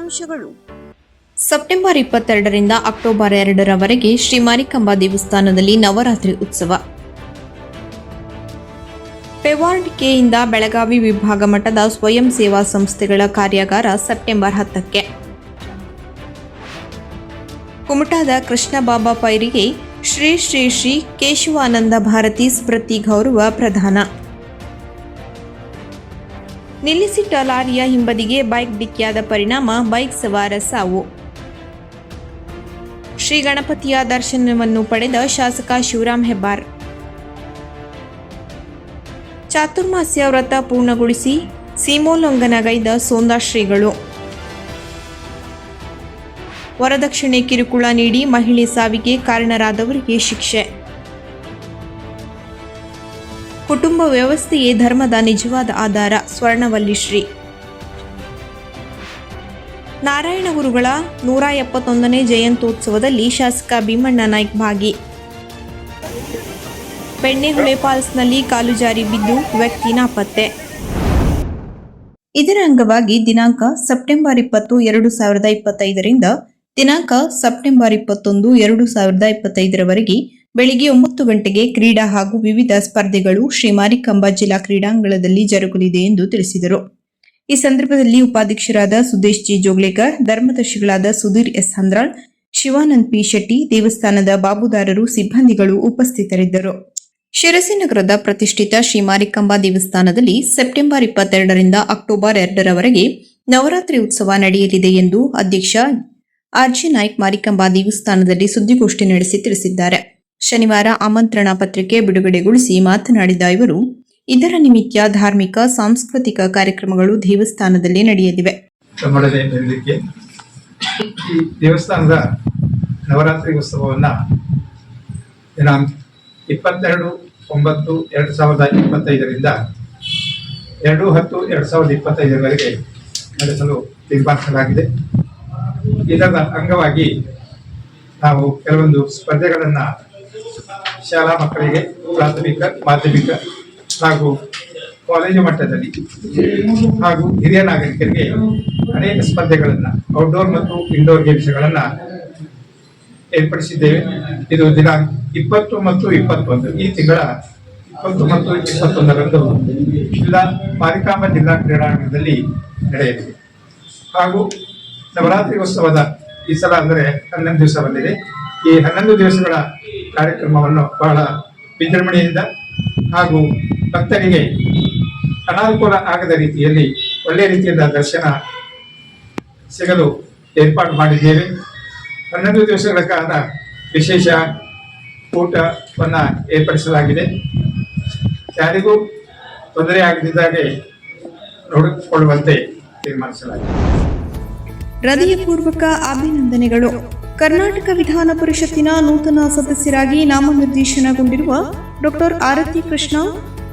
ಮುಖ್ಯಾಂಶಗಳು ಸೆಪ್ಟೆಂಬರ್ ಇಪ್ಪತ್ತೆರಡರಿಂದ ಅಕ್ಟೋಬರ್ ಎರಡರವರೆಗೆ ಶ್ರೀ ಮಾರಿಕಂಬಾ ದೇವಸ್ಥಾನದಲ್ಲಿ ನವರಾತ್ರಿ ಉತ್ಸವ. ಪೆವಾರ್ಡ್ ಕೆಯಿಂದ ಬೆಳಗಾವಿ ವಿಭಾಗ ಮಟ್ಟದ ಸ್ವಯಂ ಸೇವಾ ಸಂಸ್ಥೆಗಳ ಕಾರ್ಯಾಗಾರ ಸೆಪ್ಟೆಂಬರ್ ಹತ್ತಕ್ಕೆ. ಕುಮಟಾದ ಕೃಷ್ಣಬಾಬಾ ಪೈರಿಗೆ ಶ್ರೀ ಶ್ರೀ ಶ್ರೀ ಕೇಶವಾನಂದ ಭಾರತಿ ಸ್ಮೃತಿ ಗೌರವ ಪ್ರದಾನ. ನಿಲ್ಲಿಸಿಟ್ಟ ಲಾರಿಯ ಹಿಂಬದಿಗೆ ಬೈಕ್ ಡಿಕ್ಕಿಯಾದ ಪರಿಣಾಮ ಬೈಕ್ ಸವಾರ ಸಾವು. ಶ್ರೀ ಗಣಪತಿಯ ದರ್ಶನವನ್ನು ಪಡೆದ ಶಾಸಕ ಶಿವರಾಮ್ ಹೆಬ್ಬಾರ್. ಚಾತುರ್ಮಾಸ್ಯ ವ್ರತ ಪೂರ್ಣಗೊಳಿಸಿ ಸೀಮೋಲ್ಲಂಘನಗೈದ ಸೋಂದಾ ಶ್ರೀಗಳು. ವರದಕ್ಷಿಣೆ ಕಿರುಕುಳ ನೀಡಿ ಮಹಿಳೆ ಸಾವಿಗೆ ಕಾರಣರಾದವರಿಗೆ ಶಿಕ್ಷೆ. ಕುಟುಂಬ ವ್ಯವಸ್ಥೆಯೇ ಧರ್ಮದ ನಿಜವಾದ ಆಧಾರ, ಸ್ವರ್ಣವಲ್ಲಿ ಶ್ರೀ. ನಾರಾಯಣ ಗುರುಗಳ ನೂರ ಎಪ್ಪತ್ತೊಂದನೇ ಜಯಂತ್ಯೋತ್ಸವದಲ್ಲಿ ಶಾಸಕ ಭೀಮಣ್ಣ ನಾಯ್ಕ್ ಭಾಗಿ. ಬೆಣ್ಣೆಹುಳೆ ಫಾಲ್ಸ್ನಲ್ಲಿ ಕಾಲು ಜಾರಿ ಬಿದ್ದು ವ್ಯಕ್ತಿ ನಾಪತ್ತೆ. ಇದರ ಅಂಗವಾಗಿ ದಿನಾಂಕ ಸೆಪ್ಟೆಂಬರ್ ಇಪ್ಪತ್ತು, ಎರಡು ಸಾವಿರದ ಇಪ್ಪತ್ತೈದರಿಂದ ದಿನಾಂಕ ಸೆಪ್ಟೆಂಬರ್ ಇಪ್ಪತ್ತೊಂದು, ಎರಡು ಸಾವಿರದ ಇಪ್ಪತ್ತೈದರವರೆಗೆ ಬೆಳಿಗ್ಗೆ ಒಂಬತ್ತು ಗಂಟೆಗೆ ಕ್ರೀಡಾ ಹಾಗೂ ವಿವಿಧ ಸ್ಪರ್ಧೆಗಳು ಶ್ರೀ ಮಾರಿಕಾಂಬಾ ಜಿಲ್ಲಾ ಕ್ರೀಡಾಂಗಣದಲ್ಲಿ ಜರುಗಲಿದೆ ಎಂದು ತಿಳಿಸಿದರು. ಈ ಸಂದರ್ಭದಲ್ಲಿ ಉಪಾಧ್ಯಕ್ಷರಾದ ಸುದೇಶ್ ಜಿ. ಜೋಗ್ಲೇಕರ್, ಧರ್ಮದರ್ಶಿಗಳಾದ ಸುಧೀರ್ ಎಸ್. ಹಂದ್ರಾಳ್, ಶಿವಾನಂದ್ ಪಿ. ಶೆಟ್ಟಿ, ದೇವಸ್ಥಾನದ ಬಾಬುದಾರರು, ಸಿಬ್ಬಂದಿಗಳು ಉಪಸ್ಥಿತರಿದ್ದರು. ಶಿರಸಿ ನಗರದ ಪ್ರತಿಷ್ಠಿತ ಶ್ರೀ ಮಾರಿಕಾಂಬಾ ದೇವಸ್ಥಾನದಲ್ಲಿ ಸೆಪ್ಟೆಂಬರ್ ಇಪ್ಪತ್ತೆರಡರಿಂದ ಅಕ್ಟೋಬರ್ ಎರಡರವರೆಗೆ ನವರಾತ್ರಿ ಉತ್ಸವ ನಡೆಯಲಿದೆ ಎಂದು ಅಧ್ಯಕ್ಷ ಆರ್ಜಿ ನಾಯ್ಕ್ ಮಾರಿಕಾಂಬಾ ದೇವಸ್ಥಾನದಲ್ಲಿ ಸುದ್ದಿಗೋಷ್ಠಿ ನಡೆಸಿ ತಿಳಿಸಿದ್ದಾರೆ. ಶನಿವಾರ ಆಮಂತ್ರಣ ಪತ್ರಿಕೆ ಬಿಡುಗಡೆಗೊಳಿಸಿ ಮಾತನಾಡಿದ ಇವರು, ಇದರ ನಿಮಿತ್ತ ಧಾರ್ಮಿಕ, ಸಾಂಸ್ಕೃತಿಕ ಕಾರ್ಯಕ್ರಮಗಳು ದೇವಸ್ಥಾನದಲ್ಲಿ ನಡೆಯಲಿವೆ. ಈ ದೇವಸ್ಥಾನದ ನವರಾತ್ರಿ ಉತ್ಸವವನ್ನ ದಿನಾಂಕ ಇಪ್ಪತ್ತೆರಡು, ಒಂಬತ್ತು, ಎರಡು ಸಾವಿರದ ಇಪ್ಪತ್ತೈದರಿಂದ ಎರಡು, ಹತ್ತು, ಎರಡು ಸಾವಿರದ ಇಪ್ಪತ್ತೈದರವರೆಗೆ ನಡೆಸಲು ತೀರ್ಮಾನಿಸಲಾಗಿದೆ. ಇದರ ಅಂಗವಾಗಿ ನಾವು ಕೆಲವೊಂದು ಸ್ಪರ್ಧೆಗಳನ್ನು ಶಾಲಾ ಮಕ್ಕಳಿಗೆ ಪ್ರಾಥಮಿಕ, ಮಾಧ್ಯಮಿಕ ಹಾಗೂ ಕಾಲೇಜು ಮಟ್ಟದಲ್ಲಿ ಹಾಗೂ ಹಿರಿಯ ನಾಗರಿಕರಿಗೆ ಅನೇಕ ಸ್ಪರ್ಧೆಗಳನ್ನು ಔಟ್ಡೋರ್ ಮತ್ತು ಇಂಡೋರ್ ಗೇಮ್ಸ್ಗಳನ್ನು ಏರ್ಪಡಿಸಿದ್ದೇವೆ. ಇದು ದಿನ ಇಪ್ಪತ್ತು ಮತ್ತು ಇಪ್ಪತ್ತೊಂದು. ಈ ತಿಂಗಳ ಇಪ್ಪತ್ತು ಮತ್ತು ಇಪ್ಪತ್ತೊಂದರಂದು ಜಿಲ್ಲಾ ಮಾರಿಕಾಂಬ ಜಿಲ್ಲಾ ಕ್ರೀಡಾಂಗಣದಲ್ಲಿ ನಡೆಯಲಿದೆ. ಹಾಗೂ ನವರಾತ್ರಿ ಉತ್ಸವದ ಈ ಸಲ ಅಂದರೆ ಹನ್ನೊಂದು ದಿವಸ ಬಂದಿದೆ. ಈ ಹನ್ನೊಂದು ದಿವಸಗಳ ಕಾರ್ಯಕ್ರಮವನ್ನು ಬಹಳ ವಿಜೃಂಭಣೆಯಿಂದ ಹಾಗೂ ಭಕ್ತರಿಗೆ ಅನಾನುಕೂಲ ಆಗದ ರೀತಿಯಲ್ಲಿ ಒಳ್ಳೆಯ ರೀತಿಯಿಂದ ದರ್ಶನ ಸಿಗಲು ಏರ್ಪಾಡು ಮಾಡಿದ್ದೇವೆ. ಹನ್ನೊಂದು ದಿವಸಗಳ ಕಾಲ ವಿಶೇಷ ಊಟವನ್ನು ಏರ್ಪಡಿಸಲಾಗಿದೆ. ಯಾರಿಗೂ ತೊಂದರೆ ಆಗದಿದ್ದಾಗೆ ನೋಡಿಕೊಳ್ಳುವಂತೆ ತೀರ್ಮಾನಿಸಲಾಗಿದೆ. ಹೃದಯಪೂರ್ವಕ ಅಭಿನಂದನೆಗಳು. ಕರ್ನಾಟಕ ವಿಧಾನ ಪರಿಷತ್ತಿನ ನೂತನ ಸದಸ್ಯರಾಗಿ ನಾಮನಿರ್ದೇಶನಗೊಂಡಿರುವ doctor Arathi Krishna,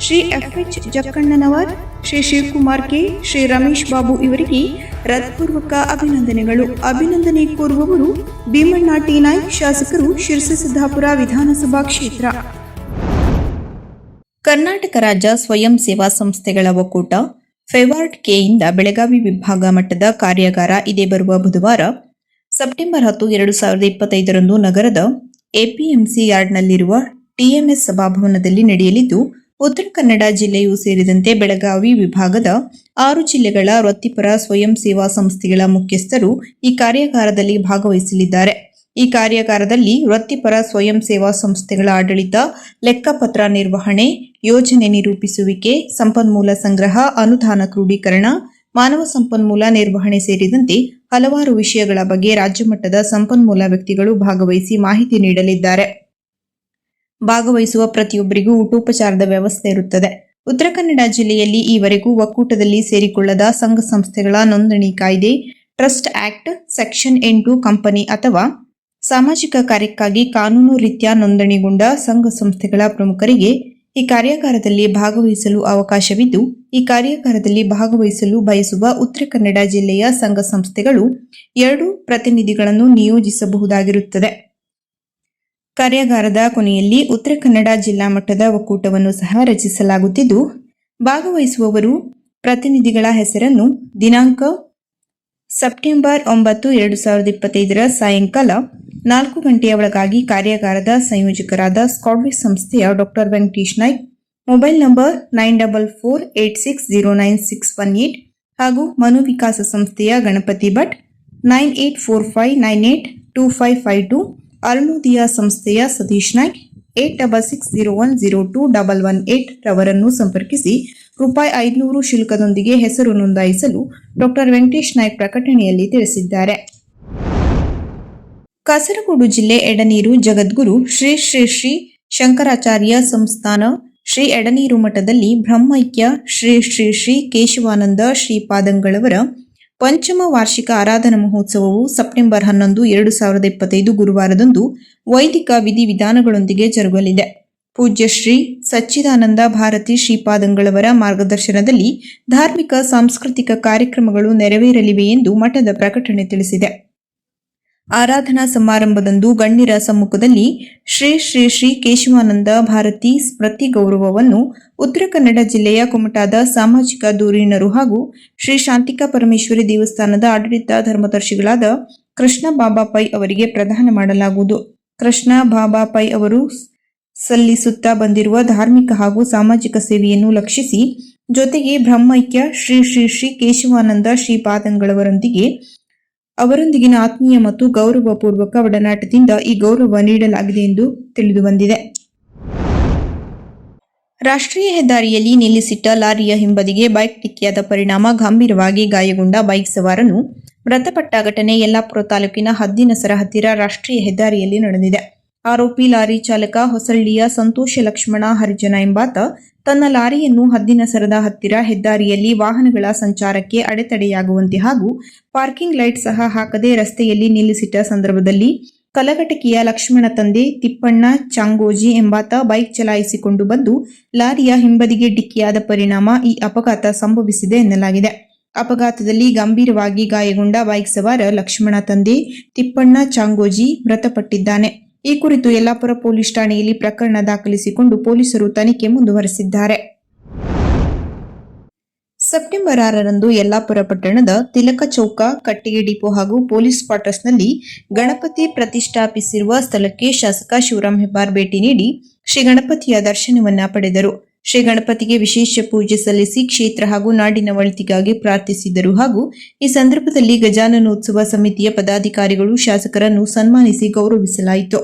Shri F H Jakkannanavar, Shri Shivakumar K, Shri Ramesh Babu ಇವರಿಗೆ ಹೃತ್ಪೂರ್ವಕ ಅಭಿನಂದನೆಗಳು. ಅಭಿನಂದನೆ ಕೋರುವವರು ಭೀಮಣ್ಣ ಟಿ ನಾಯ್ಕ್, ಶಾಸಕರು ಶಿರಸಿ ಸಿದ್ದಾಪುರ ವಿಧಾನಸಭಾ ಕ್ಷೇತ್ರ. ಕರ್ನಾಟಕ ರಾಜ್ಯ ಸ್ವಯಂ ಸೇವಾ ಸಂಸ್ಥೆಗಳ ಒಕ್ಕೂಟ ಫೆವಾರ್ಡ್ ಕೆಯಿಂದ ಬೆಳಗಾವಿ ವಿಭಾಗ ಮಟ್ಟದ ಕಾರ್ಯಾಗಾರ ಇದೇ ಬರುವ ಬುಧವಾರ ಸೆಪ್ಟೆಂಬರ್ ಹತ್ತು, ಎರಡು ಸಾವಿರದ ಇಪ್ಪತ್ತೈದರಂದು ನಗರದ ಎಪಿಎಂಸಿ ಯಾರ್ಡ್ನಲ್ಲಿರುವ ಟಿಎಂಎಸ್ ಸಭಾಭವನದಲ್ಲಿ ನಡೆಯಲಿದ್ದು, ಉತ್ತರ ಕನ್ನಡ ಜಿಲ್ಲೆಯೂ ಸೇರಿದಂತೆ ಬೆಳಗಾವಿ ವಿಭಾಗದ ಆರು ಜಿಲ್ಲೆಗಳ ವೃತ್ತಿಪರ ಸ್ವಯಂ ಸೇವಾ ಸಂಸ್ಥೆಗಳ ಮುಖ್ಯಸ್ಥರು ಈ ಕಾರ್ಯಾಗಾರದಲ್ಲಿ ಭಾಗವಹಿಸಲಿದ್ದಾರೆ. ಈ ಕಾರ್ಯಾಗಾರದಲ್ಲಿ ವೃತ್ತಿಪರ ಸ್ವಯಂ ಸೇವಾ ಸಂಸ್ಥೆಗಳ ಆಡಳಿತ, ಲೆಕ್ಕಪತ್ರ ನಿರ್ವಹಣೆ, ಯೋಜನೆ ನಿರೂಪಿಸುವಿಕೆ, ಸಂಪನ್ಮೂಲ ಸಂಗ್ರಹ, ಅನುದಾನ ಕ್ರೋಢೀಕರಣ ಮಾನವ ಸಂಪನ್ಮೂಲ ನಿರ್ವಹಣೆ ಸೇರಿದಂತೆ ಹಲವಾರು ವಿಷಯಗಳ ಬಗ್ಗೆ ರಾಜ್ಯಮಟ್ಟದ ಸಂಪನ್ಮೂಲ ವ್ಯಕ್ತಿಗಳು ಭಾಗವಹಿಸಿ ಮಾಹಿತಿ ನೀಡಲಿದ್ದಾರೆ. ಭಾಗವಹಿಸುವ ಪ್ರತಿಯೊಬ್ಬರಿಗೂ ಊಟೋಪಚಾರದ ವ್ಯವಸ್ಥೆ ಇರುತ್ತದೆ. ಉತ್ತರ ಕನ್ನಡ ಜಿಲ್ಲೆಯಲ್ಲಿ ಈವರೆಗೂ ಒಕ್ಕೂಟದಲ್ಲಿ ಸೇರಿಕೊಳ್ಳದ ಸಂಘ ಸಂಸ್ಥೆಗಳ ನೋಂದಣಿ ಕಾಯ್ದೆ, ಟ್ರಸ್ಟ್ ಆಕ್ಟ್, ಸೆಕ್ಷನ್ ಎಂಟು ಕಂಪನಿ ಅಥವಾ ಸಾಮಾಜಿಕ ಕಾರ್ಯಕ್ಕಾಗಿ ಕಾನೂನು ರೀತ್ಯ ನೋಂದಣಿಗೊಂಡ ಸಂಘ ಸಂಸ್ಥೆಗಳ ಪ್ರಮುಖರಿಗೆ ಈ ಕಾರ್ಯಾಗಾರದಲ್ಲಿ ಭಾಗವಹಿಸಲು ಅವಕಾಶವಿದ್ದು, ಈ ಕಾರ್ಯಾಗಾರದಲ್ಲಿ ಭಾಗವಹಿಸಲು ಬಯಸುವ ಉತ್ತರ ಕನ್ನಡ ಜಿಲ್ಲೆಯ ಸಂಘ ಸಂಸ್ಥೆಗಳು ಎರಡು ಪ್ರತಿನಿಧಿಗಳನ್ನು ನಿಯೋಜಿಸಬಹುದಾಗಿರುತ್ತದೆ. ಕಾರ್ಯಾಗಾರದ ಕೊನೆಯಲ್ಲಿ ಉತ್ತರ ಕನ್ನಡ ಜಿಲ್ಲಾ ಮಟ್ಟದ ಒಕ್ಕೂಟವನ್ನು ಸಹ ರಚಿಸಲಾಗುತ್ತಿದ್ದು, ಭಾಗವಹಿಸುವವರು ಪ್ರತಿನಿಧಿಗಳ ಹೆಸರನ್ನು ದಿನಾಂಕ ಸೆಪ್ಟೆಂಬರ್ ಒಂಬತ್ತು, ಎರಡು ಸಾವಿರದ ಇಪ್ಪತ್ತೈದರ ಸಾಯಂಕಾಲ ನಾಲ್ಕು ಗಂಟೆಯ ಒಳಗಾಗಿ ಕಾರ್ಯಾಗಾರದ ಸಂಯೋಜಕರಾದ ಸ್ಕಾಟ್ವಿಸ್ ಸಂಸ್ಥೆಯ doctor Venkatesh Naik, mobile number nine double four eight six zero nine six one eight ಹಾಗೂ ಮನೋವಿಕಾಸ ಸಂಸ್ಥೆಯ Ganapati Bhat, nine eight four five nine eight two five five two, Arunodaya ಸಂಸ್ಥೆಯ Satish Naik, eight double six zero one zero two double one eight ರವರನ್ನು ಸಂಪರ್ಕಿಸಿ ರೂಪಾಯಿ ಐದುನೂರು ಶುಲ್ಕದೊಂದಿಗೆ ಹೆಸರು ನೋಂದಾಯಿಸಲು doctor Venkatesh Naik ಪ್ರಕಟಣೆಯಲ್ಲಿ ತಿಳಿಸಿದ್ದಾರೆ. ಕಾಸರಗೋಡು ಜಿಲ್ಲೆ ಎಡನೀರು ಜಗದ್ಗುರು ಶ್ರೀ ಶ್ರೀ ಶ್ರೀ ಶಂಕರಾಚಾರ್ಯ ಸಂಸ್ಥಾನ ಶ್ರೀ ಎಡನೀರು ಮಠದಲ್ಲಿ ಬ್ರಹ್ಮೈಕ್ಯ ಶ್ರೀ ಶ್ರೀ ಶ್ರೀ ಕೇಶವಾನಂದ ಶ್ರೀಪಾದಂಗಳವರ ಪಂಚಮ ವಾರ್ಷಿಕ ಆರಾಧನಾ ಮಹೋತ್ಸವವು ಸೆಪ್ಟೆಂಬರ್ ಹನ್ನೊಂದು, ಎರಡು ಸಾವಿರದ ಇಪ್ಪತ್ತೈದು ಗುರುವಾರದಂದು ವೈದಿಕ ವಿಧಿವಿಧಾನಗಳೊಂದಿಗೆ ಜರುಗಲಿದೆ. ಪೂಜ್ಯ ಶ್ರೀ ಸಚ್ಚಿದಾನಂದ ಭಾರತಿ ಶ್ರೀಪಾದಂಗಳವರ ಮಾರ್ಗದರ್ಶನದಲ್ಲಿ ಧಾರ್ಮಿಕ ಸಾಂಸ್ಕೃತಿಕ ಕಾರ್ಯಕ್ರಮಗಳು ನೆರವೇರಲಿವೆ ಎಂದು ಮಠದ ಪ್ರಕಟಣೆ ತಿಳಿಸಿದೆ. ಆರಾಧನಾ ಸಮಾರಂಭದಂದು ಗಣ್ಯರ ಸಮ್ಮುಖದಲ್ಲಿ ಶ್ರೀ ಶ್ರೀ ಶ್ರೀ ಕೇಶವಾನಂದ ಭಾರತಿ ಸ್ಮೃತಿ ಗೌರವವನ್ನು ಉತ್ತರ ಕನ್ನಡ ಜಿಲ್ಲೆಯ ಕುಮಟಾದ ಸಾಮಾಜಿಕ ಧುರೀಣರು ಹಾಗೂ ಶ್ರೀ ಶಾಂತಿಕಾ ಪರಮೇಶ್ವರಿ ದೇವಸ್ಥಾನದ ಆಡಳಿತ ಧರ್ಮದರ್ಶಿಗಳಾದ ಕೃಷ್ಣ ಬಾಬಾ ಪೈ ಅವರಿಗೆ ಪ್ರದಾನ ಮಾಡಲಾಗುವುದು. ಕೃಷ್ಣ ಬಾಬಾ ಪೈ ಅವರು ಸಲ್ಲಿಸುತ್ತಾ ಬಂದಿರುವ ಧಾರ್ಮಿಕ ಹಾಗೂ ಸಾಮಾಜಿಕ ಸೇವೆಯನ್ನು ಲಕ್ಷಿಸಿ ಜೊತೆಗೆ ಬ್ರಹ್ಮೈಕ್ಯ ಶ್ರೀ ಶ್ರೀ ಶ್ರೀ ಕೇಶವಾನಂದ ಶ್ರೀಪಾದಂಗಳವರೊಂದಿಗೆ ಅವರೊಂದಿಗಿನ ಆತ್ಮೀಯ ಮತ್ತು ಗೌರವಪೂರ್ವಕ ಒಡನಾಟದಿಂದ ಈ ಗೌರವ ನೀಡಲಾಗಿದೆ ಎಂದು ತಿಳಿದು ಬಂದಿದೆ ರಾಷ್ಟ್ರೀಯ ಹೆದ್ದಾರಿಯಲ್ಲಿ ನಿಲ್ಲಿಸಿಟ್ಟ ಲಾರಿಯ ಹಿಂಬದಿಗೆ ಬೈಕ್ ಡಿಕ್ಕಿಯಾದ ಪರಿಣಾಮ ಗಂಭೀರವಾಗಿ ಗಾಯಗೊಂಡ ಬೈಕ್ ಸವಾರನು ಮೃತಪಟ್ಟ ಘಟನೆ ಯಲ್ಲಾಪುರ ತಾಲೂಕಿನ ಹದ್ದಿನಸರ ಹತ್ತಿರ ರಾಷ್ಟ್ರೀಯ ಹೆದ್ದಾರಿಯಲ್ಲಿ ನಡೆದಿದೆ. ಆರೋಪಿ ಲಾರಿ ಚಾಲಕ ಹೊಸಳ್ಳಿಯ ಸಂತೋಷ ಲಕ್ಷ್ಮಣ ಹರಿಜನ ಎಂಬಾತ ತನ್ನ ಲಾರಿಯನ್ನು ಹದ್ದಿನ ಸರದ ಹತ್ತಿರ ಹೆದ್ದಾರಿಯಲ್ಲಿ ವಾಹನಗಳ ಸಂಚಾರಕ್ಕೆ ಅಡೆತಡೆಯಾಗುವಂತೆ ಹಾಗೂ ಪಾರ್ಕಿಂಗ್ ಲೈಟ್ ಸಹ ಹಾಕದೆ ರಸ್ತೆಯಲ್ಲಿ ನಿಲ್ಲಿಸಿಟ್ಟ ಸಂದರ್ಭದಲ್ಲಿ ಕಲಘಟಕಿಯ ಲಕ್ಷ್ಮಣ ತಂದೆ ತಿಪ್ಪಣ್ಣ ಚಾಂಗೋಜಿ ಎಂಬಾತ ಬೈಕ್ ಚಲಾಯಿಸಿಕೊಂಡು ಬಂದು ಲಾರಿಯ ಹಿಂಬದಿಗೆ ಡಿಕ್ಕಿಯಾದ ಪರಿಣಾಮ ಈ ಅಪಘಾತ ಸಂಭವಿಸಿದೆ ಎನ್ನಲಾಗಿದೆ. ಅಪಘಾತದಲ್ಲಿ ಗಂಭೀರವಾಗಿ ಗಾಯಗೊಂಡ ಬೈಕ್ ಸವಾರ ಲಕ್ಷ್ಮಣ ತಂದೆ ತಿಪ್ಪಣ್ಣ ಚಾಂಗೋಜಿ ಮೃತಪಟ್ಟಿದ್ದಾನೆ. ಈ ಕುರಿತು ಯಲ್ಲಾಪುರ ಪೊಲೀಸ್ ಠಾಣೆಯಲ್ಲಿ ಪ್ರಕರಣ ದಾಖಲಿಸಿಕೊಂಡು ಪೊಲೀಸರು ತನಿಖೆ ಮುಂದುವರೆಸಿದ್ದಾರೆ. ಸೆಪ್ಟೆಂಬರ್ ಆರರಂದು ಯಲ್ಲಾಪುರ ಪಟ್ಟಣದ ತಿಲಕ ಚೌಕ, ಕಟ್ಟಿಗೆ ಡಿಪೋ ಹಾಗೂ ಪೊಲೀಸ್ ಕ್ವಾರ್ಟರ್ಸ್ನಲ್ಲಿ ಗಣಪತಿ ಪ್ರತಿಷ್ಠಾಪಿಸಿರುವ ಸ್ಥಳಕ್ಕೆ ಶಾಸಕ ಶಿವರಾಮ್ ಹೆಬ್ಬಾರ್ ಭೇಟಿ ನೀಡಿ ಶ್ರೀ ಗಣಪತಿಯ ದರ್ಶನವನ್ನ ಪಡೆದರು. ಶ್ರೀ ಗಣಪತಿಗೆ ವಿಶೇಷ ಪೂಜೆ ಸಲ್ಲಿಸಿ ಕ್ಷೇತ್ರ ಹಾಗೂ ನಾಡಿನ ಒಳಿತಿಗಾಗಿ ಪ್ರಾರ್ಥಿಸಿದರು ಹಾಗೂ ಈ ಸಂದರ್ಭದಲ್ಲಿ ಗಜಾನನೋತ್ಸವ ಸಮಿತಿಯ ಪದಾಧಿಕಾರಿಗಳು ಶಾಸಕರನ್ನು ಸನ್ಮಾನಿಸಿ ಗೌರವಿಸಲಾಯಿತು.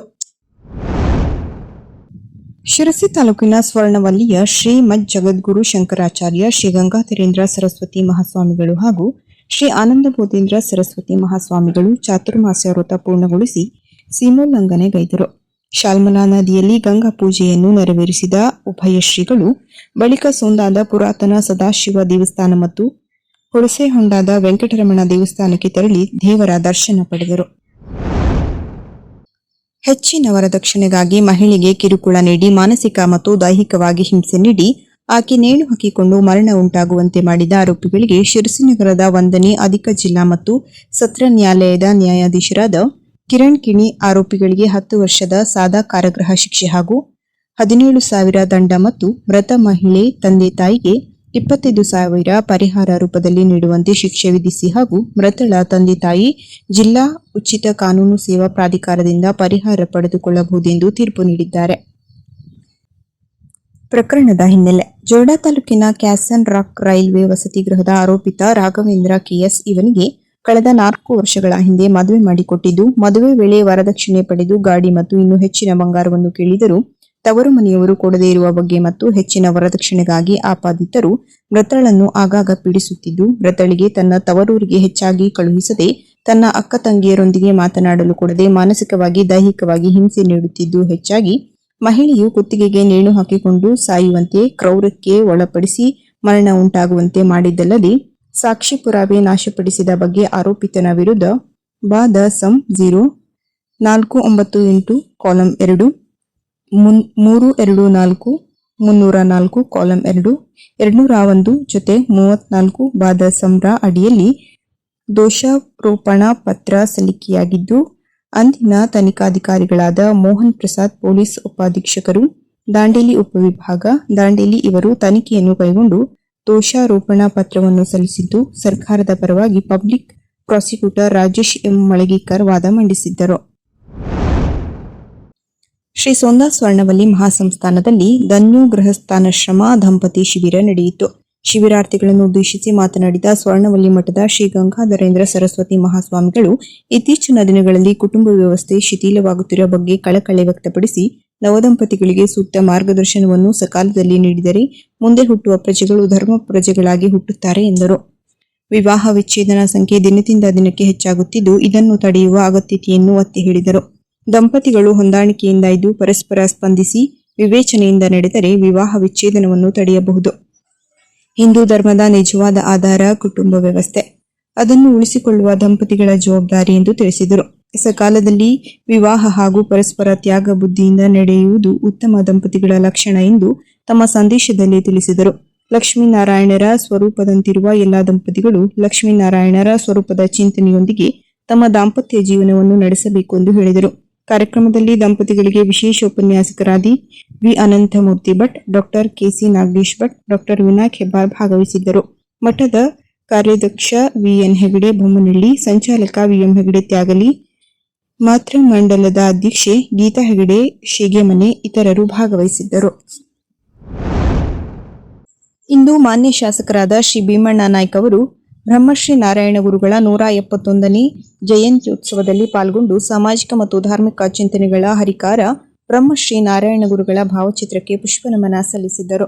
ಶಿರಸಿ ತಾಲೂಕಿನ ಸ್ವರ್ಣವಲ್ಲಿಯ ಶ್ರೀ ಮಜ್ ಜಗದ್ಗುರು ಶಂಕರಾಚಾರ್ಯ ಶ್ರೀ ಗಂಗಾಧರೇಂದ್ರ ಸರಸ್ವತಿ ಮಹಾಸ್ವಾಮಿಗಳು ಹಾಗೂ ಶ್ರೀ ಆನಂದ ಬೋಧೀಂದ್ರ ಸರಸ್ವತಿ ಮಹಾಸ್ವಾಮಿಗಳು ಚಾತುರ್ಮಾಸ್ಯ ವ್ರತ ಪೂರ್ಣಗೊಳಿಸಿ ಸೀಮೋಲ್ಲಂಘನೆಗೈದರು ಶಾಲ್ಮಲಾ ನದಿಯಲ್ಲಿ ಗಂಗಾ ಪೂಜೆಯನ್ನು ನೆರವೇರಿಸಿದ ಉಭಯ ಶ್ರೀಗಳು ಬಳಿಕ ಸೋಂದಾದ ಪುರಾತನ ಸದಾಶಿವ ದೇವಸ್ಥಾನ ಮತ್ತು ಹುಣಸೆಹೊಂಡಾದ ವೆಂಕಟರಮಣ ದೇವಸ್ಥಾನಕ್ಕೆ ತೆರಳಿ ದೇವರ ದರ್ಶನ ಪಡೆದರು. ಹೆಚ್ಚಿನ ವರದಕ್ಷಿಣೆಗಾಗಿ ಮಹಿಳೆಗೆ ಕಿರುಕುಳ ನೀಡಿ ಮಾನಸಿಕ ಮತ್ತು ದೈಹಿಕವಾಗಿ ಹಿಂಸೆ ನೀಡಿ, ಆಕೆ ನೇಣು ಹಾಕಿಕೊಂಡು ಮರಣ ಉಂಟಾಗುವಂತೆ ಮಾಡಿದ ಆರೋಪಿಗಳಿಗೆ ಶಿರಸಿನಗರದ ಒಂದನೇ ಅಧಿಕ ಜಿಲ್ಲಾ ಮತ್ತು ಸತ್ರ ನ್ಯಾಯಾಲಯದ ನ್ಯಾಯಾಧೀಶರಾದ ಕಿರಣ್ ಕಿಣಿ ಆರೋಪಿಗಳಿಗೆ ಹತ್ತು ವರ್ಷದ ಸಾದಾ ಕಾರಾಗೃಹ ಶಿಕ್ಷೆ ಹಾಗೂ ಹದಿನೇಳು ಸಾವಿರ ದಂಡ ಮತ್ತು ಮೃತ ಮಹಿಳೆ ತಂದೆ ತಾಯಿಗೆ ಇಪ್ಪತ್ತೈದು ಸಾವಿರ ಪರಿಹಾರ ರೂಪದಲ್ಲಿ ನೀಡುವಂತೆ ಶಿಕ್ಷೆ ವಿಧಿಸಿ ಹಾಗೂ ಮೃತಳ ತಂದೆ ತಾಯಿ ಜಿಲ್ಲಾ ಉಚಿತ ಕಾನೂನು ಸೇವಾ ಪ್ರಾಧಿಕಾರದಿಂದ ಪರಿಹಾರ ಪಡೆದುಕೊಳ್ಳಬಹುದೆಂದು ತೀರ್ಪು ನೀಡಿದ್ದಾರೆ. ಪ್ರಕರಣದ ಹಿನ್ನೆಲೆ ಜೋಡಾ ತಾಲೂಕಿನ ಕ್ಯಾಸನ್ ರಾಕ್ ರೈಲ್ವೆ ವಸತಿ ಗೃಹದ ಆರೋಪಿತ ರಾಘವೇಂದ್ರ ಕೆಎಸ್ ಇವನಿಗೆ ಕಳೆದ ನಾಲ್ಕು ವರ್ಷಗಳ ಹಿಂದೆ ಮದುವೆ ಮಾಡಿಕೊಟ್ಟಿದ್ದು, ಮದುವೆ ವೇಳೆ ವರದಕ್ಷಿಣೆ ಪಡೆದು ಗಾಡಿ ಮತ್ತು ಇನ್ನೂ ಹೆಚ್ಚಿನ ಬಂಗಾರವನ್ನು ಕೇಳಿದರೂ ತವರು ಮನೆಯವರು ಕೊಡದೇ ಇರುವ ಬಗ್ಗೆ ಮತ್ತು ಹೆಚ್ಚಿನ ವರದಕ್ಷಿಣೆಗಾಗಿ ಆಪಾದಿತರು ಮೃತಳನ್ನು ಆಗಾಗ ಪೀಡಿಸುತ್ತಿದ್ದು, ಮೃತಳಿಗೆ ತನ್ನ ತವರೂರಿಗೆ ಹೆಚ್ಚಾಗಿ ಕಳುಹಿಸದೆ ತನ್ನ ಅಕ್ಕ ತಂಗಿಯರೊಂದಿಗೆ ಮಾತನಾಡಲು ಕೊಡದೆ ಮಾನಸಿಕವಾಗಿ, ದೈಹಿಕವಾಗಿ ಹಿಂಸೆ ನೀಡುತ್ತಿದ್ದು, ಹೆಚ್ಚಾಗಿ ಮಹಿಳೆಯು ಕುತ್ತಿಗೆಗೆ ನೇಣು ಹಾಕಿಕೊಂಡು ಸಾಯುವಂತೆ, ಕ್ರೌರಕ್ಕೆ ಒಳಪಡಿಸಿ ಮರಣ ಉಂಟಾಗುವಂತೆ ಮಾಡಿದ್ದಲ್ಲದೆ ಸಾಕ್ಷಿ ಪುರಾವೆ ನಾಶಪಡಿಸಿದ ಬಗ್ಗೆ ಆರೋಪಿತನ ವಿರುದ್ಧ ಬಾದ ಸಂ ಜೀರೋ ನಾಲ್ಕು ಒಂಬತ್ತು ಎಂಟು, ಕಾಲಂ ಎರಡು ಮುನ್, ಮೂರು, ಎರಡು, ನಾಲ್ಕು, ಮುನ್ನೂರ ನಾಲ್ಕು, ಕಾಲಂ ಎರಡು, ಎರಡುನೂರ ಒಂದು ಜೊತೆ ಮೂವತ್ನಾಲ್ಕು ಬಾದ ಸಂಬ್ರ ಅಡಿಯಲ್ಲಿ ದೋಷಾರೋಪಣಾ ಪತ್ರ ಸಲ್ಲಿಕೆಯಾಗಿದ್ದು, ಅಂದಿನ ತನಿಖಾಧಿಕಾರಿಗಳಾದ ಮೋಹನ್ ಪ್ರಸಾದ್ ಪೊಲೀಸ್ ಉಪಾಧೀಕ್ಷಕರು, ದಾಂಡೇಲಿ ಉಪವಿಭಾಗ, ದಾಂಡೇಲಿ ಇವರು ತನಿಖೆಯನ್ನು ಕೈಗೊಂಡು ದೋಷಾರೋಪಣಾ ಪತ್ರವನ್ನು ಸಲ್ಲಿಸಿದ್ದು, ಸರ್ಕಾರದ ಪರವಾಗಿ public prosecutor Rajesh M Malagikar ವಾದ ಮಂಡಿಸಿದ್ದರು. ಶ್ರೀ ಸೋಂದಾ ಸ್ವರ್ಣವಲ್ಲಿ ಮಹಾಸಂಸ್ಥಾನದಲ್ಲಿ ಧನ್ಯು ಗೃಹಸ್ಥಾನಶ್ರಮ ದಂಪತಿ ಶಿಬಿರ ನಡೆಯಿತು. ಶಿಬಿರಾರ್ಥಿಗಳನ್ನು ಉದ್ದೇಶಿಸಿ ಮಾತನಾಡಿದ ಸ್ವರ್ಣವಲ್ಲಿ ಮಠದ ಶ್ರೀ ಗಂಗಾಧರೇಂದ್ರ ಸರಸ್ವತಿ ಮಹಾಸ್ವಾಮಿಗಳು, ಇತ್ತೀಚಿನ ದಿನಗಳಲ್ಲಿ ಕುಟುಂಬ ವ್ಯವಸ್ಥೆ ಶಿಥಿಲವಾಗುತ್ತಿರುವ ಬಗ್ಗೆ ಕಳಕಳಿ ವ್ಯಕ್ತಪಡಿಸಿ, ನವದಂಪತಿಗಳಿಗೆ ಸೂಕ್ತ ಮಾರ್ಗದರ್ಶನವನ್ನು ಸಕಾಲದಲ್ಲಿ ನೀಡಿದರೆ ಮುಂದೆ ಹುಟ್ಟುವ ಪ್ರಜೆಗಳು ಧರ್ಮ ಪ್ರಜೆಗಳಾಗಿ ಹುಟ್ಟುತ್ತಾರೆ ಎಂದರು. ವಿವಾಹ ವಿಚ್ಛೇದನ ಸಂಖ್ಯೆ ದಿನದಿಂದ ದಿನಕ್ಕೆ ಹೆಚ್ಚಾಗುತ್ತಿದ್ದು, ಇದನ್ನು ತಡೆಯುವ ಅಗತ್ಯತೆಯನ್ನು ಒತ್ತಿ ಹೇಳಿದರು. ದಂಪತಿಗಳು ಹೊಂದಾಣಿಕೆಯಿಂದ ಇದ್ದು ಪರಸ್ಪರ ಸ್ಪಂದಿಸಿ ವಿವೇಚನೆಯಿಂದ ನಡೆದರೆ ವಿವಾಹ ವಿಚ್ಛೇದನವನ್ನು ತಡೆಯಬಹುದು. ಹಿಂದೂ ಧರ್ಮದ ನಿಜವಾದ ಆಧಾರ ಕುಟುಂಬ ವ್ಯವಸ್ಥೆ. ಅದನ್ನು ಉಳಿಸಿಕೊಳ್ಳುವ ದಂಪತಿಗಳ ಜವಾಬ್ದಾರಿ ಎಂದು ತಿಳಿಸಿದರು. ಸಕಾಲದಲ್ಲಿ ವಿವಾಹ ಹಾಗೂ ಪರಸ್ಪರ ತ್ಯಾಗ ಬುದ್ಧಿಯಿಂದ ನಡೆಯುವುದು ಉತ್ತಮ ದಂಪತಿಗಳ ಲಕ್ಷಣ ಎಂದು ತಮ್ಮ ಸಂದೇಶದಲ್ಲಿ ತಿಳಿಸಿದರು. ಲಕ್ಷ್ಮೀನಾರಾಯಣರ ಸ್ವರೂಪದಂತಿರುವ ಎಲ್ಲ ದಂಪತಿಗಳು ಲಕ್ಷ್ಮೀನಾರಾಯಣರ ಸ್ವರೂಪದ ಚಿಂತನೆಯೊಂದಿಗೆ ತಮ್ಮ ದಾಂಪತ್ಯ ಜೀವನವನ್ನು ನಡೆಸಬೇಕು ಎಂದು ಹೇಳಿದರು. ಕಾರ್ಯಕ್ರಮದಲ್ಲಿ ದಂಪತಿಗಳಿಗೆ ವಿಶೇಷ ಉಪನ್ಯಾಸಕರಾದಿ V Anantamurthy Bhat, doctor K C Nagesh Bhat, doctor Vinayak Hebbar ಭಾಗವಹಿಸಿದ್ದರು. ಮಠದ ಕಾರ್ಯಾಧ್ಯಕ್ಷ ವಿಎನ್ ಹೆಗಡೆ ಬೊಮ್ಮನಹಳ್ಳಿ ಸಂಚಾಲಕ ವಿಎಂ ಹೆಗಡೆ ತ್ಯಾಗಲಿ, ಮಾತೃ ಮಂಡಲದ ಅಧ್ಯಕ್ಷೆ ಗೀತಾ ಹೆಗಡೆ ಶೇಗೆಮನೆ ಇತರರು ಭಾಗವಹಿಸಿದ್ದರು. ಇಂದು ಮಾನ್ಯ ಶಾಸಕರಾದ ಶ್ರೀ ಭೀಮಣ್ಣ ನಾಯ್ಕ ಅವರು ಬ್ರಹ್ಮಶ್ರೀ ನಾರಾಯಣ ಗುರುಗಳ ನೂರ ಎಪ್ಪತ್ತೊಂದನೇ ಜಯಂತ್ಯುತ್ಸವದಲ್ಲಿ ಪಾಲ್ಗೊಂಡು ಸಾಮಾಜಿಕ ಮತ್ತು ಧಾರ್ಮಿಕ ಚಿಂತನೆಗಳ ಹರಿಕಾರ ಬ್ರಹ್ಮಶ್ರೀ ನಾರಾಯಣ ಗುರುಗಳ ಭಾವಚಿತ್ರಕ್ಕೆ ಪುಷ್ಪನಮನ ಸಲ್ಲಿಸಿದ್ದರು.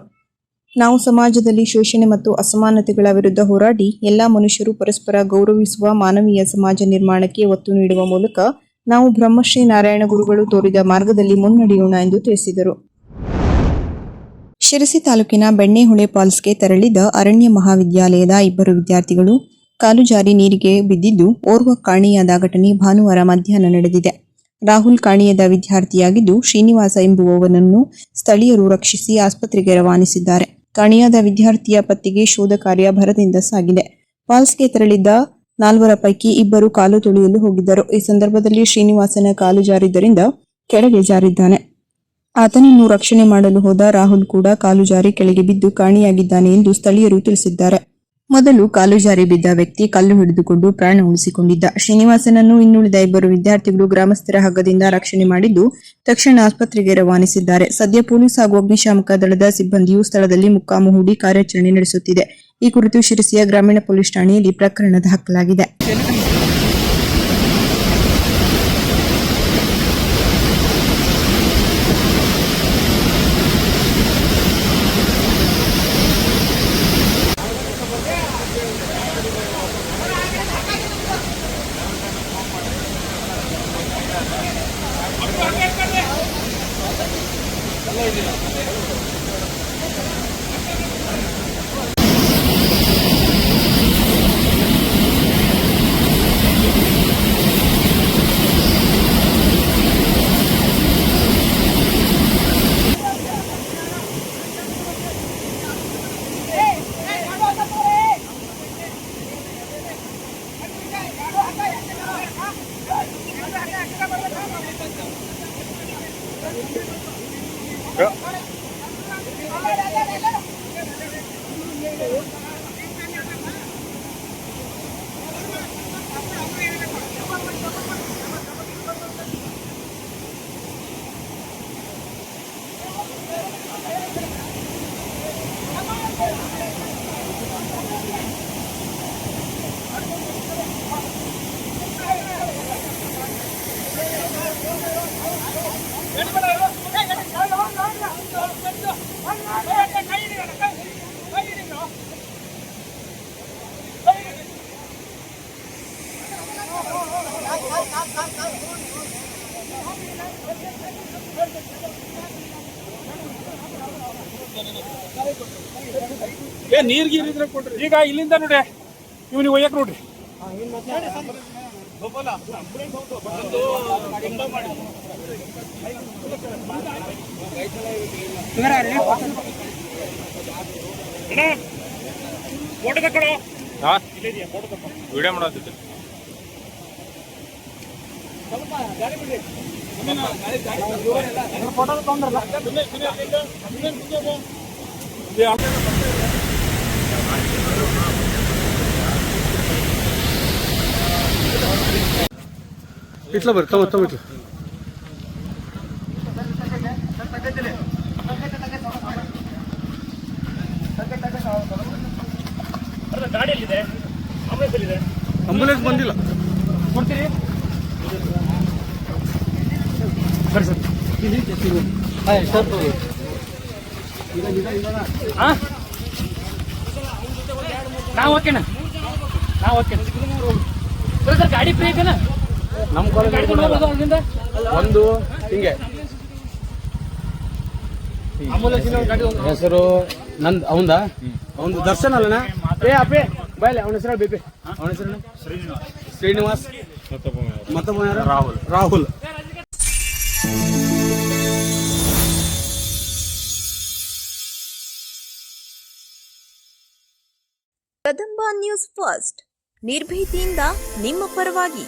ನಾವು ಸಮಾಜದಲ್ಲಿ ಶೋಷಣೆ ಮತ್ತು ಅಸಮಾನತೆಗಳ ವಿರುದ್ಧ ಹೋರಾಡಿ ಎಲ್ಲ ಮನುಷ್ಯರು ಪರಸ್ಪರ ಗೌರವಿಸುವ ಮಾನವೀಯ ಸಮಾಜ ನಿರ್ಮಾಣಕ್ಕೆ ಒತ್ತು ನೀಡುವ ಮೂಲಕ ನಾವು ಬ್ರಹ್ಮಶ್ರೀ ನಾರಾಯಣ ಗುರುಗಳು ತೋರಿದ ಮಾರ್ಗದಲ್ಲಿ ಮುನ್ನಡೆಯೋಣ ಎಂದು ತಿಳಿಸಿದರು. ಶಿರಸಿ ತಾಲೂಕಿನ ಬೆಣ್ಣೆಹುಳೆ ಫಾಲ್ಸ್ಗೆ ತೆರಳಿದ ಅರಣ್ಯ ಮಹಾವಿದ್ಯಾಲಯದ ಇಬ್ಬರು ವಿದ್ಯಾರ್ಥಿಗಳು ಕಾಲು ಜಾರಿ ನೀರಿಗೆ ಬಿದ್ದಿದ್ದು, ಓರ್ವ ಕಾಣೆಯಾದ ಘಟನೆ ಭಾನುವಾರ ಮಧ್ಯಾಹ್ನ ನಡೆದಿದೆ. ರಾಹುಲ್ ಕಾಣೆಯಾದ ವಿದ್ಯಾರ್ಥಿಯಾಗಿದ್ದು, ಶ್ರೀನಿವಾಸ ಎಂಬುವವನನ್ನು ಸ್ಥಳೀಯರು ರಕ್ಷಿಸಿ ಆಸ್ಪತ್ರೆಗೆ ರವಾನಿಸಿದ್ದಾರೆ. ಕಾಣೆಯಾದ ವಿದ್ಯಾರ್ಥಿಯ ಪತ್ತೆಗೆ ಶೋಧ ಕಾರ್ಯ ಭರದಿಂದ ಸಾಗಿದೆ. ಫಾಲ್ಸ್ಗೆ ತೆರಳಿದ್ದ ನಾಲ್ವರ ಪೈಕಿ ಇಬ್ಬರು ಕಾಲು ತುಳಿಯಲು ಹೋಗಿದ್ದರು. ಈ ಸಂದರ್ಭದಲ್ಲಿ ಶ್ರೀನಿವಾಸನ ಕಾಲು ಜಾರಿದ್ದರಿಂದ ಕೆಳಗೆ ಜಾರಿದ್ದಾನೆ. ಆತನನ್ನು ರಕ್ಷಣೆ ಮಾಡಲು ಹೋದ ರಾಹುಲ್ ಕೂಡ ಕಾಲು ಜಾರಿ ಕೆಳಗೆ ಬಿದ್ದು ಕಾಣಿಯಾಗಿದ್ದಾನೆ ಎಂದು ಸ್ಥಳೀಯರು ತಿಳಿಸಿದ್ದಾರೆ. ಮೊದಲು ಕಾಲು ಜಾರಿ ಬಿದ್ದ ವ್ಯಕ್ತಿ ಕಲ್ಲು ಹಿಡಿದುಕೊಂಡು ಪ್ರಾಣ ಉಳಿಸಿಕೊಂಡಿದ್ದ. ಶ್ರೀನಿವಾಸನನ್ನು ಇನ್ನುಳಿದ ಇಬ್ಬರು ವಿದ್ಯಾರ್ಥಿಗಳು ಗ್ರಾಮಸ್ಥರ ಹಗ್ಗದಿಂದ ರಕ್ಷಣೆ ಮಾಡಿದ್ದು ತಕ್ಷಣ ಆಸ್ಪತ್ರೆಗೆ ರವಾನಿಸಿದ್ದಾರೆ. ಸದ್ಯ ಪೊಲೀಸ್ ಹಾಗೂ ಅಗ್ನಿಶಾಮಕ ದಳದ ಸಿಬ್ಬಂದಿಯು ಸ್ಥಳದಲ್ಲಿ ಮುಕ್ಕಾಮು ಹೂಡಿ ಕಾರ್ಯಾಚರಣೆ ನಡೆಸುತ್ತಿದೆ. ಈ ಕುರಿತು ಶಿರಸಿಯ ಗ್ರಾಮೀಣ ಪೊಲೀಸ್ ಠಾಣೆಯಲ್ಲಿ ಪ್ರಕರಣ ದಾಖಲಾಗಿದೆ. ಏ ನೀರ್ ಗೀರ್ ಇದ್ರೆ ಕೊಡ್ರಿ. ಈಗ ಇಲ್ಲಿಂದ ನೋಡಿ ಇವ್ನಿಗೆ ಒಯ್ಯಕ್ ನೋಡ್ರಿ. ಫೋಟೋ ತಕ್ಕಳು ವಿಡಿಯೋ ಮಾಡೋದಿತ್ತು ಫೋಟೋ ತಗೊಂಡ್ರಲ್ಲ? ಇಟ್ಲ ಬರ್ರಿ, ತಗೋ ತಗೋ ಇಟ್ಲ. ಆಂಬುಲೆನ್ಸ್ ಬಂದಿಲ್ಲ. ಬರ್ರಿ ಸರ್. ನಾವು ಓಕೆನಾ? ನಾವು ಓಕೆ. ಸರ್ ಗಾಡಿ ಫ್ರೀ ಐತೆನಾ? ನಮ್ಮ ಕಾಲೇಜ್ ಒಂದು ಹಿಂಗೆ. ಆಂಬುಲೆನ್ಸ್ ಇನ್ನೊಂದು ಗಾಡಿ ಹೆಸರು ನಂದ್ ಅವಂದ? ಅವಂದು ದರ್ಶನ್ ಅಲ್ಲಣ್ಣ ಏ ಅಪ್ಪೆ ಬಾಯ್ಲೆ ಅವನ ಹೆಸರು ಬೇಪೆ. ಅವನ ಹೆಸರು ಶ್ರೀನಿವಾಸ್. ಮತ್ತೊಬ್ಬ ಯಾರು? Rahul. Rahul. Kadamba news first. ನಿರ್ಭೀತಿಯಿಂದ ನಿಮ್ಮ ಪರವಾಗಿ.